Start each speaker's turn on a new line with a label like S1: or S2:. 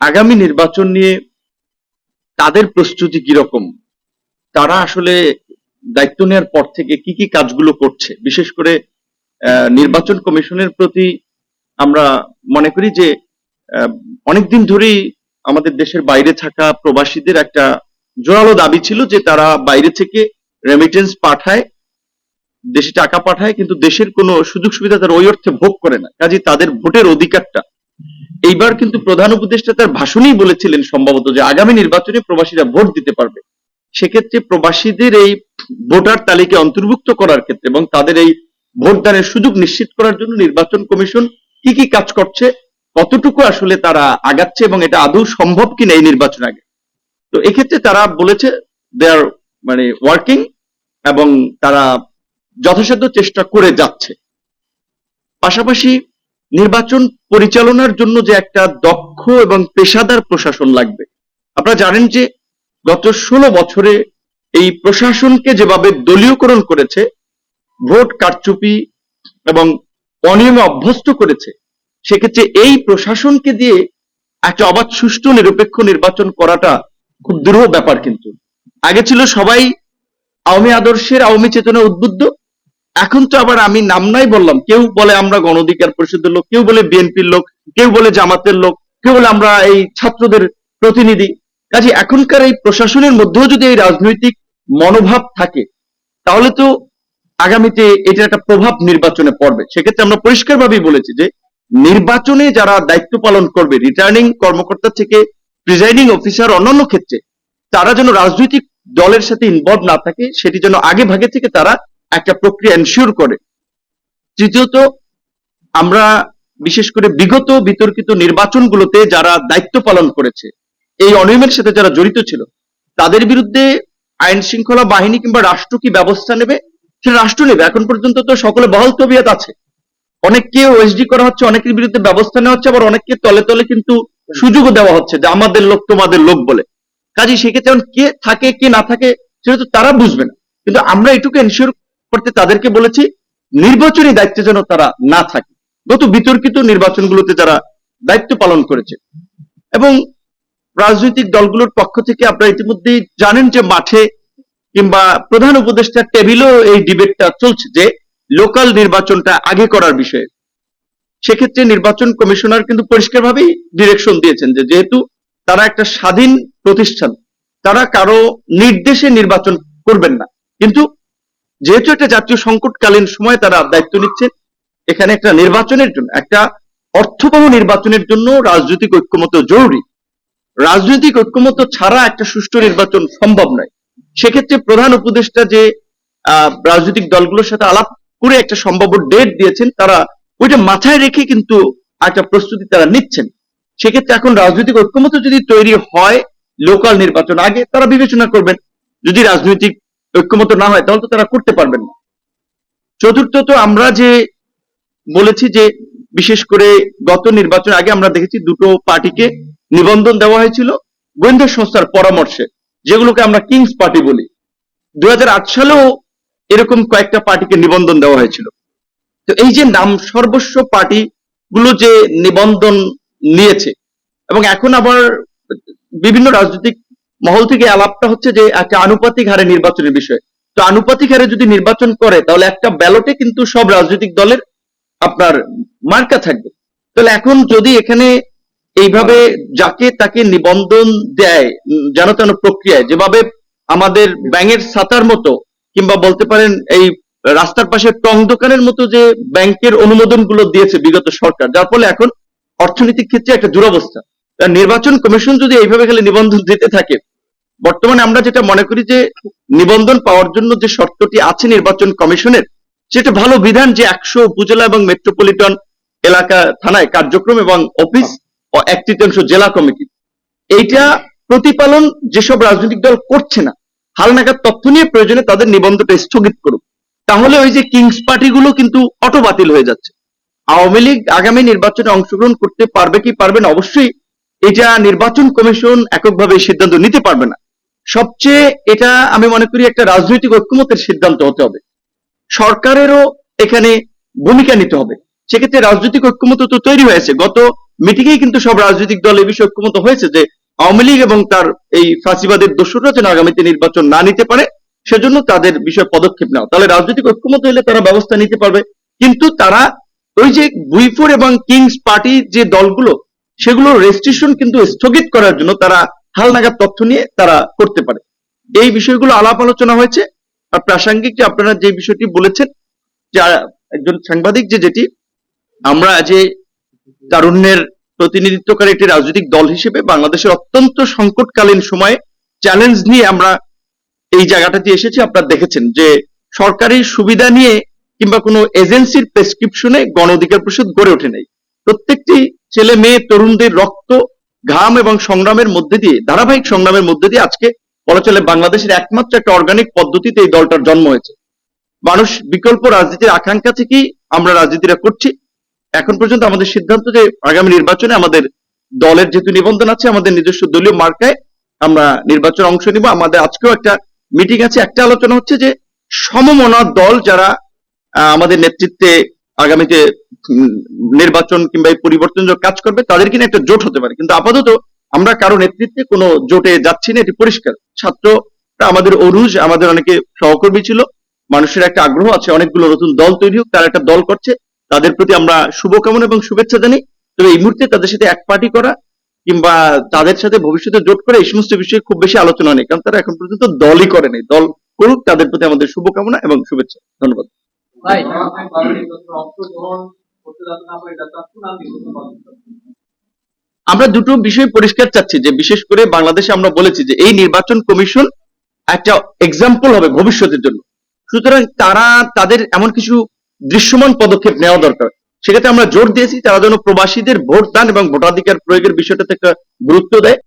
S1: আগামী নির্বাচন নিয়ে তাদের প্রস্তুতি কীরকম? তারা আসলে দায়িত্ব নেওয়ার পর থেকে কি কি কাজগুলো করছে? বিশেষ করে নির্বাচন কমিশনের প্রতি আমরা মনে করি যে অনেকদিন ধরেই আমাদের দেশের বাইরে থাকা প্রবাসীদের একটা জোরালো দাবি ছিল যে তারা বাইরে থেকে রেমিটেন্স পাঠায়, দেশে টাকা পাঠায়, কিন্তু দেশের কোনো সুযোগ সুবিধা তারা ওই অর্থে ভোগ করে না। কাজে তাদের ভোটের অধিকারটা এইবার কিন্তু প্রধান উপদেষ্টা তার ভাষণেই বলেছিলেন সম্ভবত যে আগামী নির্বাচনে প্রবাসীরা ভোট দিতে পারবে। সেক্ষেত্রে প্রবাসীদের এই ভোটার তালিকায় অন্তর্ভুক্ত করার ক্ষেত্রে এবং তাদের এই ভোটদানের সুযোগ নিশ্চিত করার জন্য নির্বাচন কমিশন কি কি কাজ করছে, কতটুকু আসলে তারা আগাচ্ছে এবং এটা আদৌ সম্ভব কিনা এই নির্বাচন আগে। তো এক্ষেত্রে তারা বলেছে দে আর মানে ওয়ার্কিং এবং তারা যথাসাধ্য চেষ্টা করে যাচ্ছে। পাশাপাশি নির্বাচন পরিচালনার জন্য যে একটা দক্ষ এবং পেশাদার প্রশাসন লাগবে। আপনারা জানেন যে গত ষোলো বছরে এই প্রশাসনকে যেভাবে দলীয়করণ করেছে, ভোট কারচুপি এবং অনিয়মে অভ্যস্ত করেছে, সেক্ষেত্রে এই প্রশাসনকে দিয়ে একটা অবাধ, সুষ্ঠু, নিরপেক্ষ নির্বাচন করাটা খুব দুরূহ ব্যাপার কিন্তু। আগে ছিল সবাই আওয়ামী আদর্শের আওয়ামী চেতনা উদ্বুদ্ধ এখন তো আবার আমি নাম নাই বললাম। কেউ বলে আমরা গণ অধিকার পরিষদের লোক, কেউ বলে বিএনপির লোক, কেউ বলে জামাতের লোক, কেউ বলে আমরা এই ছাত্রদের প্রতিনিধি। কাজে এখনকার এই প্রশাসনের মধ্যেও যদি এই রাজনৈতিক মনোভাব থাকে, তাহলে তো আগামীতে এটার একটা প্রভাব নির্বাচনে পড়বে। সেক্ষেত্রে আমরা পরিষ্কারভাবেই বলেছি যে, নির্বাচনে যারা দায়িত্ব পালন করবে রিটার্নিং কর্মকর্তা থেকে প্রিজাইডিং অফিসার অন্যান্য ক্ষেত্রে, তারা যেন রাজনৈতিক দলের সাথে ইনভলভ না থাকে, সেটি যেন আগে ভাগে থেকে তারা একটা প্রক্রিয়া এনশিওর করে। তৃতীয়ত, আমরা বিশেষ করে বিগত বিতর্কিত নির্বাচনগুলোতে যারা দায়িত্ব পালন করেছে, এই অনিয়মের সাথে যারা জড়িত ছিল, তাদের বিরুদ্ধে আইন শৃঙ্খলা বাহিনী কিংবা রাষ্ট্র কি ব্যবস্থা নেবে? সেটা রাষ্ট্র নেবে। এখন পর্যন্ত তো সকলে বহাল তবিয়াত আছে। অনেককে ওএসডি করা হচ্ছে, অনেকের বিরুদ্ধে ব্যবস্থা নেওয়া হচ্ছে, আবার অনেককে তলে তলে কিন্তু সুযোগও দেওয়া হচ্ছে যে আমাদের লোক তোমাদের লোক বলে। কাজে সেক্ষেত্রে কে থাকে, কে না থাকে, সেটা তো তারা বুঝবে না। কিন্তু আমরা এটুকু এনশিওর করতে তাদেরকে বলেছি, নির্বাচনী দায়িত্বে যেন তারা না থাকে। গত বিতর্কিত নির্বাচনগুলোতে যারা দায়িত্ব পালন করেছে। এবং রাজনৈতিক দলগুলোর পক্ষ থেকে আপনারা ইতিমধ্যেই জানেন যে মাঠে কিংবা প্রধান উপদেষ্টার টেবিলও এই ডিবেটটা চলছে যে লোকাল নির্বাচনটা আগে করার বিষয়ে। সেক্ষেত্রে নির্বাচন কমিশনার কিন্তু পরিষ্কারভাবেই ডিরেকশন দিয়েছেন যে যেহেতু তারা একটা স্বাধীন প্রতিষ্ঠান, তারা কারও নির্দেশে নির্বাচন করবেন না। কিন্তু যেহেতু একটা জাতীয় সংকটকালীন সময় তারা দায়িত্ব নিচ্ছেন এখানে একটা নির্বাচনের জন্য, একটা অর্থবহ নির্বাচনের জন্য রাজনৈতিক ঐক্যমত জরুরি। রাজনৈতিক ঐক্যমত ছাড়া একটা সুষ্ঠু নির্বাচন সম্ভব নয়। সেক্ষেত্রে প্রধান উপদেষ্টা যে রাজনৈতিক দলগুলোর সাথে আলাপ করে একটা সম্ভাব্য ডেট দিয়েছেন, তারা ওইটা মাথায় রেখে কিন্তু একটা প্রস্তুতি তারা নিচ্ছেন। সেক্ষেত্রে এখন রাজনৈতিক ঐক্যমত যদি তৈরি হয় লোকাল নির্বাচন আগে, তারা বিবেচনা করবেন, যদি রাজনৈতিক ঐক্যমত না হয় তাহলে তো তারা করতে পারবেন না। চতুর্থত আমরা যে বলেছি যে, বিশেষ করে গত নির্বাচন আগে আমরা দেখেছি দুটো পার্টিকে নিবন্ধন দেওয়া হয়েছিল গোয়েন্দা সংস্থার পরামর্শে, যেগুলোকে আমরা কিংস পার্টি বলি। দু সালেও এরকম কয়েকটা পার্টিকে নিবন্ধন দেওয়া হয়েছিল। তো এই যে নাম সর্বস্ব পার্টি গুলো যে নিবন্ধন নিয়েছে, এবং এখন আবার বিভিন্ন রাজনৈতিক মহল থেকে আলাপটা হচ্ছে যে, একটা আনুপাতিক হারে নির্বাচনের বিষয়। তো আনুপাতিক হারে যদি নির্বাচন করে, তাহলে একটা ব্যালটে কিন্তু সব রাজনৈতিক দলের আপনার মার্কা থাকবে। তাহলে এখন যদি এখানে এইভাবে যাকে তাকে নিবন্ধন দেয় যেন তেন প্রক্রিয়ায়, যেভাবে আমাদের ব্যাংকের ছাতার মতো, কিংবা বলতে পারেন এই রাস্তার পাশে টং দোকানের মতো যে ব্যাংকের অনুমোদনগুলো দিয়েছে বিগত সরকার, যার ফলে এখন অর্থনৈতিক ক্ষেত্রে একটা দুরবস্থা। নির্বাচন কমিশন যদি এইভাবে খালি নিবন্ধন দিতে থাকে বর্তমানে আমরা যেটা মনে করি যে নিবন্ধন পাওয়ার জন্য যে শর্তটি আছে নির্বাচন কমিশনের, সেটা ভালো বিধান যে একশো উপজেলা এবং মেট্রোপলিটন এলাকা থানায় কার্যক্রম এবং অফিস ও এক তৃতীয়াংশ জেলা কমিটি। এইটা প্রতিপালন যেসব রাজনৈতিক দল করছে না হালনাগাদ তথ্য নিয়ে প্রয়োজনে তাদের নিবন্ধটা স্থগিত করুক তাহলে ওই যে কিংস পার্টিগুলো কিন্তু অটো বাতিল হয়ে যাচ্ছে। আওয়ামী লীগ আগামী নির্বাচনে অংশগ্রহণ করতে পারবে কি পারবে না, অবশ্যই এটা নির্বাচন কমিশন এককভাবে সিদ্ধান্ত নিতে পারবে না। সবচেয়ে এটা আমি মনে করি একটা রাজনৈতিক ঐক্যমতের সিদ্ধান্ত হতে হবে। সরকারেরও এখানে ভূমিকা নিতে হবে। সেক্ষেত্রে রাজনৈতিক ঐক্যমত তো তৈরি হয়েছে। গত মিটিংয়েই কিন্তু সব রাজনৈতিক দল এই বিষয়ে ঐক্যমত হয়েছে যে, আওয়ামী লীগ এবং তার এই ফাঁসিবাদের দোষরা যেন আগামীতে নির্বাচন না নিতে পারে, সেজন্য তাদের বিষয়ে পদক্ষেপ নেওয়া তাহলে রাজনৈতিক ঐক্যমত হলে তারা ব্যবস্থা নিতে পারবে। কিন্তু তারা ওই যে বুইফোর এবং কিংস পার্টি যে দলগুলো সেগুলো রেজিস্ট্রেশন কিন্তু স্থগিত করার জন্য তারা হালনাগাদ তথ্য নিয়ে তারা করতে পারে। এই বিষয়গুলো আলাপ আলোচনা হয়েছে। আর প্রাসঙ্গিক যে আপনারা যে বিষয়টি বলেছেন, যে একজন সাংবাদিক যে যেটি, আমরা যে তারুণ্যের প্রতিনিধিত্বকারী একটি রাজনৈতিক দল হিসেবে বাংলাদেশের অত্যন্ত সংকটকালীন সময়ে চ্যালেঞ্জ নিয়ে আমরা এই জায়গাটাতে এসেছি, আপনারা দেখেছেন যে সরকারি সুবিধা নিয়ে কিংবা কোনো এজেন্সির প্রেসক্রিপশনে গণ অধিকার পরিষদ গড়ে ওঠে নাই। প্রত্যেকটি ছেলে মেয়ে, তরুণদের রক্ত ঘাম এবং সংগ্রামের মধ্যে দিয়ে, ধারাবাহিক সংগ্রামের মধ্যে দিয়ে আজকে বলা চলে বাংলাদেশের একমাত্র একটা অর্গানিক পদ্ধতিতে এই দলটার জন্ম হয়েছে। মানুষ বিকল্প রাজনীতির আকাঙ্ক্ষা থেকেই আমরা রাজনীতিটা করছি। এখন পর্যন্ত আমাদের সিদ্ধান্ত যে আগামী নির্বাচনে আমাদের দলের যেহেতু নিবন্ধন আছে, আমাদের নিজস্ব দলীয় মার্কায় আমরা নির্বাচনে অংশ নিব। আমাদের আজকেও একটা মিটিং আছে, একটা আলোচনা হচ্ছে যে সমমনা দল যারা আমাদের নেতৃত্বে আগামীতে নির্বাচন কিংবা পরিবর্তন কাজ করবে, তাদের কিনা একটা জোট হতে পারে। কিন্তু আপাতত আমরা কারও নেতৃত্বে কোনো জোটে যাচ্ছি না, এটি পরিষ্কার। ছাত্ররা আমাদের অরুজ, আমাদের অনেকে সহকর্মী ছিল, মানুষের একটা আগ্রহ আছে, অনেকগুলো নতুন দল তৈরি হোক, তারা একটা দল করছে, তাদের প্রতি আমরা শুভকামনা এবং শুভেচ্ছা জানাই। তবে এই মুহূর্তে তাদের সাথে এক পার্টি করা কিংবা তাদের সাথে ভবিষ্যতে জোট করে, এই সমস্ত বিষয়ে খুব বেশি আলোচনা নেই, কারণ তারা এখন পর্যন্ত দলই করেনি দল করুক, তাদের প্রতি আমাদের শুভকামনা এবং শুভেচ্ছা। ধন্যবাদ।
S2: ভাই অংশগ্রহণ
S1: আমরা দুটো বিষয় পরিষ্কার চাচ্ছি, যে বিশেষ করে বাংলাদেশে আমরা বলেছি যে এই নির্বাচন কমিশন একটা এক্সাম্পল হবে ভবিষ্যতের জন্য। সুতরাং তারা তাদের এমন কিছু দৃশ্যমান পদক্ষেপ নেওয়া দরকার। সেক্ষেত্রে আমরা জোর দিয়েছি, তারা যেন প্রবাসীদের ভোট দান এবং ভোটাধিকার প্রয়োগের বিষয়টাতে একটা গুরুত্ব দেয়।